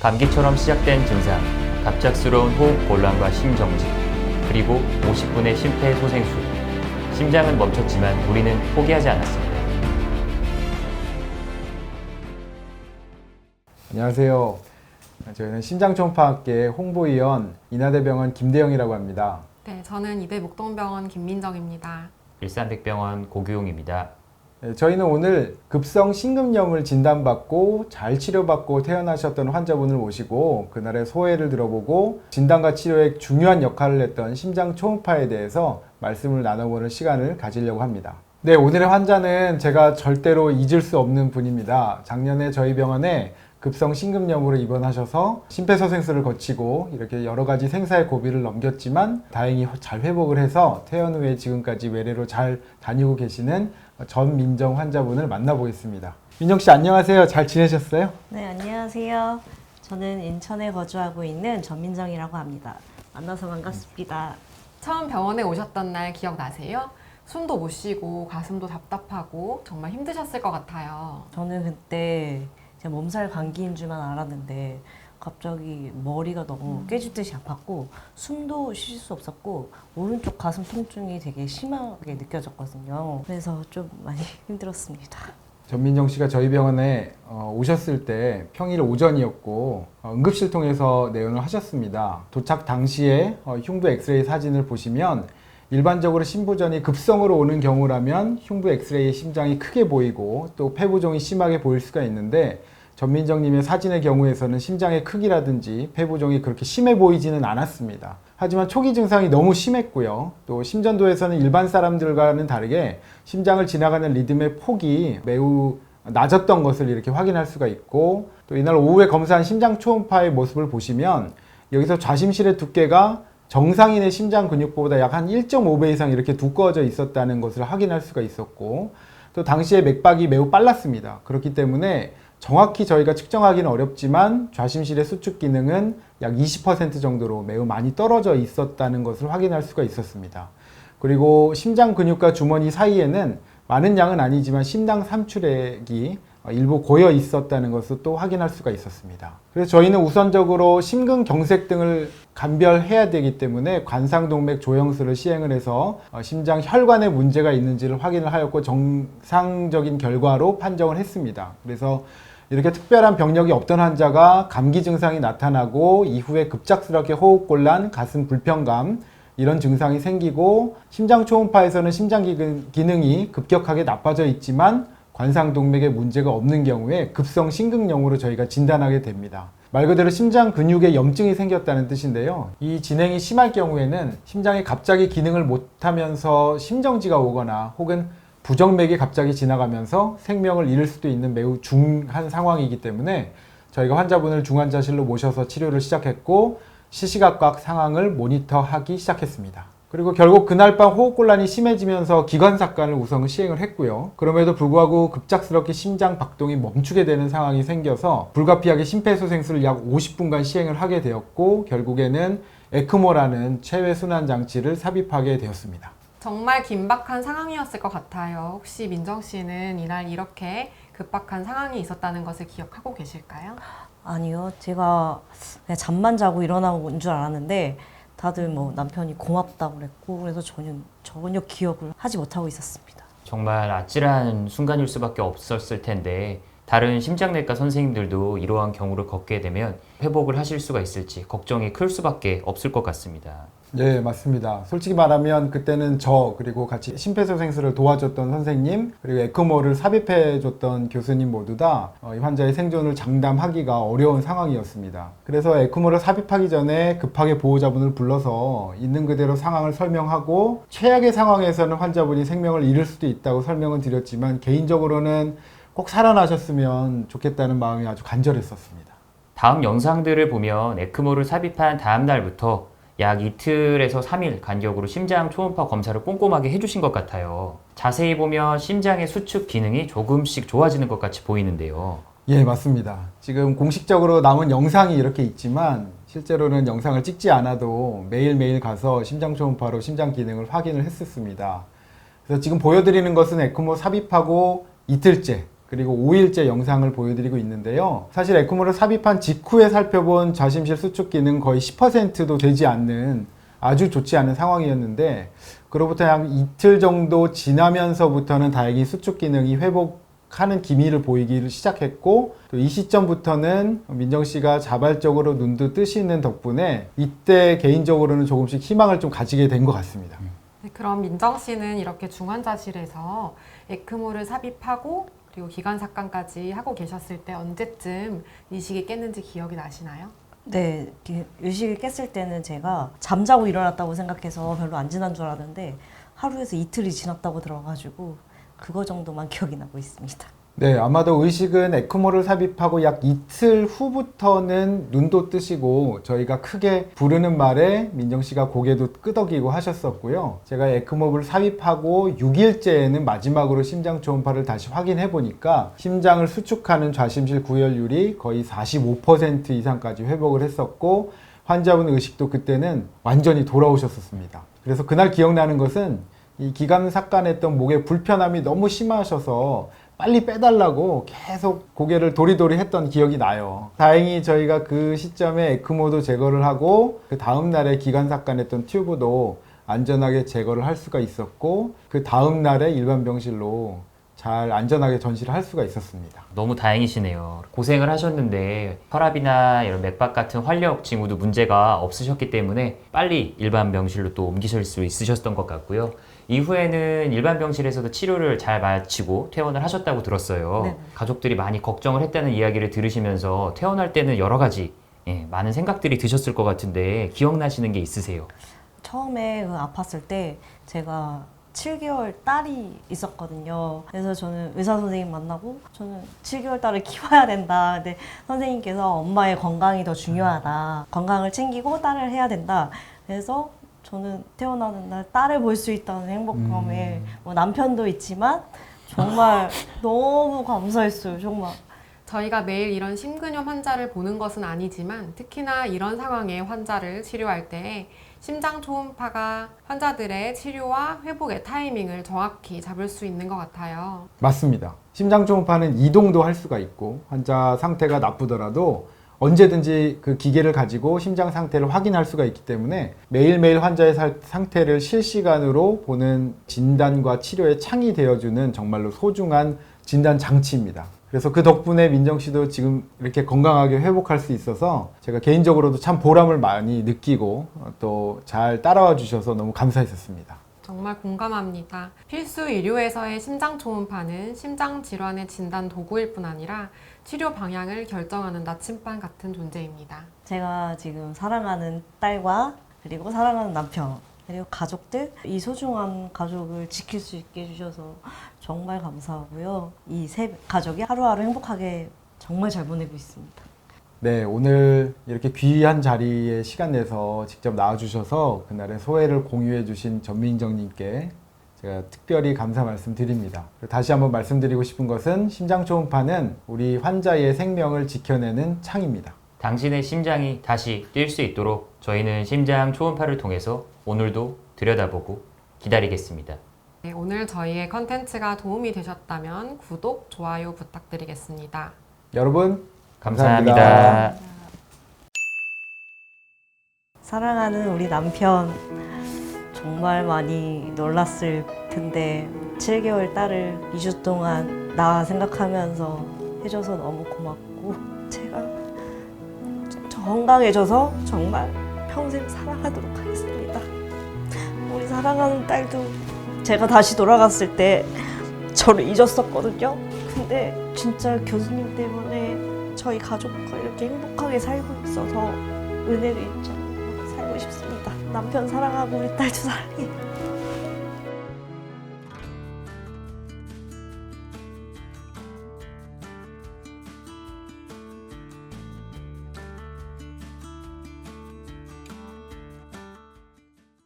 감기처럼 시작된 증상, 갑작스러운 호흡 곤란과 심정지, 그리고 50분의 심폐소생술. 심장은 멈췄지만 우리는 포기하지 않았습니다. 안녕하세요. 저희는 심장초음파학계 홍보위원 인하대병원 김대영이라고 합니다. 네, 저는 이대 목동병원 김민정입니다. 일산백병원 고규용입니다. 네, 저희는 오늘 급성 심근염을 진단받고 잘 치료받고 퇴원하셨던 환자분을 모시고 그날의 소회를 들어보고 진단과 치료에 중요한 역할을 했던 심장 초음파에 대해서 말씀을 나눠보는 시간을 가지려고 합니다. 네, 오늘의 환자는 제가 절대로 잊을 수 없는 분입니다. 작년에 저희 병원에 급성 심근염으로 입원하셔서 심폐소생술을 거치고 이렇게 여러 가지 생사의 고비를 넘겼지만 다행히 잘 회복을 해서 퇴원 후에 지금까지 외래로 잘 다니고 계시는 전민정 환자분을 만나보겠습니다. 민정 씨 안녕하세요. 잘 지내셨어요? 네, 안녕하세요. 저는 인천에 거주하고 있는 전민정이라고 합니다. 만나서 반갑습니다. 처음 병원에 오셨던 날 기억나세요? 숨도 못 쉬고 가슴도 답답하고 정말 힘드셨을 것 같아요. 저는 그때 제 몸살 감기인 줄만 알았는데 갑자기 머리가 너무 깨지듯이 아팠고 숨도 쉴수 없었고 오른쪽 가슴 통증이 되게 심하게 느껴졌거든요. 그래서 좀 많이 힘들었습니다. 전민정 씨가 저희 병원에 어, 오셨을 때 평일 오전이었고 어, 응급실 통해서 내원을 하셨습니다. 도착 당시에 어, 흉부 엑스레이 사진을 보시면 일반적으로 심부전이 급성으로 오는 경우라면 흉부 엑스레이의 심장이 크게 보이고 또 폐부종이 심하게 보일 수가 있는데 전민정님의 사진의 경우에서는 심장의 크기라든지 폐부종이 그렇게 심해 보이지는 않았습니다. 하지만 초기 증상이 너무 심했고요. 또 심전도에서는 일반 사람들과는 다르게 심장을 지나가는 리듬의 폭이 매우 낮았던 것을 이렇게 확인할 수가 있고 또 이날 오후에 검사한 심장 초음파의 모습을 보시면 여기서 좌심실의 두께가 정상인의 심장 근육보다 약 한 1.5배 이상 이렇게 두꺼워져 있었다는 것을 확인할 수가 있었고 또 당시에 맥박이 매우 빨랐습니다. 그렇기 때문에 정확히 저희가 측정하기는 어렵지만 좌심실의 수축 기능은 약 20% 정도로 매우 많이 떨어져 있었다는 것을 확인할 수가 있었습니다. 그리고 심장 근육과 주머니 사이에는 많은 양은 아니지만 심당 삼출액이 일부 고여 있었다는 것을 또 확인할 수가 있었습니다. 그래서 저희는 우선적으로 심근경색 등을 감별해야 되기 때문에 관상동맥 조영술을 시행을 해서 어, 심장 혈관에 문제가 있는지를 확인을 하였고 정상적인 결과로 판정을 했습니다. 그래서 이렇게 특별한 병력이 없던 환자가 감기 증상이 나타나고 이후에 급작스럽게 호흡곤란, 가슴 불편감 이런 증상이 생기고 심장 초음파에서는 심장 기능- 기능이 급격하게 나빠져 있지만 관상동맥에 문제가 없는 경우에 급성 심근염으로 저희가 진단하게 됩니다. 말 그대로 심장 근육에 염증이 생겼다는 뜻인데요. 이 진행이 심할 경우에는 심장이 갑자기 기능을 못하면서 심정지가 오거나 혹은 부정맥이 갑자기 지나가면서 생명을 잃을 수도 있는 매우 중한 상황이기 때문에 저희가 환자분을 중환자실로 모셔서 치료를 시작했고 시시각각 상황을 모니터하기 시작했습니다. 그리고 결국 그날 밤 호흡곤란이 심해지면서 기관삭관을 우선 시행을 했고요. 그럼에도 불구하고 급작스럽게 심장 박동이 멈추게 되는 상황이 생겨서 불가피하게 심폐소생술을 약 50분간 시행을 하게 되었고 결국에는 에크모라는 체외 순환 장치를 삽입하게 되었습니다. 정말 긴박한 상황이었을 것 같아요. 혹시 민정 씨는 이날 이렇게 급박한 상황이 있었다는 것을 기억하고 계실까요? 아니요, 제가 그냥 잠만 자고 일어나온 줄 알았는데 다들 뭐 남편이 고맙다고 그랬고 그래서 전혀 전혀 기억을 하지 못하고 있었습니다. 정말 아찔한 순간일 수밖에 없었을 텐데 다른 심장내과 선생님들도 이러한 경우를 겪게 되면 회복을 하실 수가 있을지 걱정이 클 수밖에 없을 것 같습니다. 네, 맞습니다. 솔직히 말하면 그때는 저 그리고 같이 심폐소생술을 도와줬던 선생님 그리고 에크모를 삽입해줬던 교수님 모두 다 어, 이 환자의 생존을 장담하기가 어려운 상황이었습니다. 그래서 에크모를 삽입하기 전에 급하게 보호자분을 불러서 있는 그대로 상황을 설명하고 최악의 상황에서는 환자분이 생명을 잃을 수도 있다고 설명은 드렸지만 개인적으로는 꼭 살아나셨으면 좋겠다는 마음이 아주 간절했었습니다. 다음 영상들을 보면 에크모를 삽입한 다음 날부터 약 이틀에서 3일 간격으로 심장 초음파 검사를 꼼꼼하게 해주신 것 같아요. 자세히 보면 심장의 수축 기능이 조금씩 좋아지는 것 같이 보이는데요. 예, 맞습니다. 지금 공식적으로 남은 영상이 이렇게 있지만 실제로는 영상을 찍지 않아도 매일매일 가서 심장 초음파로 심장 기능을 확인을 했었습니다. 그래서 지금 보여드리는 것은 에크모 삽입하고 이틀째 그리고 5일째 영상을 보여드리고 있는데요. 사실 에크모를 삽입한 직후에 살펴본 좌심실 수축 기능 거의 10%도 되지 않는 아주 좋지 않은 상황이었는데 그로부터 약 이틀 정도 지나면서부터는 다행히 수축 기능이 회복하는 기미를 보이기를 시작했고 또 이 시점부터는 민정 씨가 자발적으로 눈도 뜨시는 덕분에 이때 개인적으로는 조금씩 희망을 좀 가지게 된 것 같습니다. 네, 그럼 민정 씨는 이렇게 중환자실에서 에크모를 삽입하고 그리고 기관 삭감까지 하고 계셨을 때 언제쯤 의식이 깼는지 기억이 나시나요? 네, 의식을 깼을 때는 제가 잠자고 일어났다고 생각해서 별로 안 지난 줄 알았는데 하루에서 이틀이 지났다고 들어가지고 그거 정도만 기억이 나고 있습니다. 네, 아마도 의식은 에크모를 삽입하고 약 이틀 후부터는 눈도 뜨시고 저희가 크게 부르는 말에 민정 씨가 고개도 끄덕이고 하셨었고요. 제가 에크모를 삽입하고 6일째에는 마지막으로 심장 초음파를 다시 확인해 보니까 심장을 수축하는 좌심실 구혈율이 거의 45% 이상까지 회복을 했었고 환자분 의식도 그때는 완전히 돌아오셨었습니다. 그래서 그날 기억나는 것은 이 기관 삭간했던 목의 불편함이 너무 심하셔서 빨리 빼달라고 계속 고개를 도리도리 했던 기억이 나요. 다행히 저희가 그 시점에 에크모도 제거를 하고 그 다음 날에 기관 삭간했던 튜브도 안전하게 제거를 할 수가 있었고 그 다음 날에 일반 병실로 잘 안전하게 전시를 할 수가 있었습니다. 너무 다행이시네요. 고생을 하셨는데 혈압이나 이런 맥박 같은 활력 징후도 문제가 없으셨기 때문에 빨리 일반 병실로 또 옮기실 수 있으셨던 것 같고요. 이후에는 일반 병실에서도 치료를 잘 마치고 퇴원을 하셨다고 들었어요. 네. 가족들이 많이 걱정을 했다는 이야기를 들으시면서 퇴원할 때는 여러 가지 예, 많은 생각들이 드셨을 것 같은데 기억나시는 게 있으세요? 처음에 그 아팠을 때 제가 7개월 딸이 있었거든요. 그래서 저는 의사 선생님 만나고 저는 7개월 딸을 키워야 된다. 근데 선생님께서 엄마의 건강이 더 중요하다. 건강을 챙기고 딸을 해야 된다. 그래서 저는 태어나는 날 딸을 볼 수 있다는 행복감에 뭐 남편도 있지만 정말 너무 감사했어요. 정말. 저희가 매일 이런 심근염 환자를 보는 것은 아니지만 특히나 이런 상황의 환자를 치료할 때 심장 초음파가 환자들의 치료와 회복의 타이밍을 정확히 잡을 수 있는 것 같아요. 맞습니다. 심장 초음파는 이동도 할 수가 있고 환자 상태가 나쁘더라도 언제든지 그 기계를 가지고 심장 상태를 확인할 수가 있기 때문에 매일매일 환자의 살- 상태를 실시간으로 보는 진단과 치료의 창이 되어주는 정말로 소중한 진단 장치입니다. 그래서 그 덕분에 민정 씨도 지금 이렇게 건강하게 회복할 수 있어서 제가 개인적으로도 참 보람을 많이 느끼고 또 잘 따라와 주셔서 너무 감사했었습니다. 정말 공감합니다. 필수 의료에서의 심장 초음파는 심장 질환의 진단 도구일 뿐 아니라 치료 방향을 결정하는 나침반 같은 존재입니다. 제가 지금 사랑하는 딸과 그리고 사랑하는 남편 그리고 가족들 이 소중한 가족을 지킬 수 있게 해주셔서 정말 감사하고요. 이 세 가족이 하루하루 행복하게 정말 잘 보내고 있습니다. 네, 오늘 이렇게 귀한 자리에 시간 내서 직접 나와주셔서 그날의 소회를 공유해주신 전민정님께 제가 특별히 감사 말씀드립니다. 다시 한번 말씀드리고 싶은 것은 심장 초음파는 우리 환자의 생명을 지켜내는 창입니다. 당신의 심장이 다시 뛸 수 있도록 저희는 심장 초음파를 통해서 오늘도 들여다보고 기다리겠습니다. 네, 오늘 저희의 컨텐츠가 도움이 되셨다면 구독, 좋아요 부탁드리겠습니다. 여러분, 감사합니다. 감사합니다. 사랑하는 우리 남편 정말 많이 놀랐을 텐데 7개월 딸을 2주 동안 나 생각하면서 해줘서 너무 고맙고 제가 저 건강해져서 정말 평생 사랑하도록 하겠습니다. 사랑하는 딸도 제가 다시 돌아갔을 때 저를 잊었었거든요. 근데 진짜 교수님 때문에 저희 가족과 이렇게 행복하게 살고 있어서 은혜를 잊지 않고 살고 싶습니다. 남편 사랑하고 우리 딸도 사랑해요.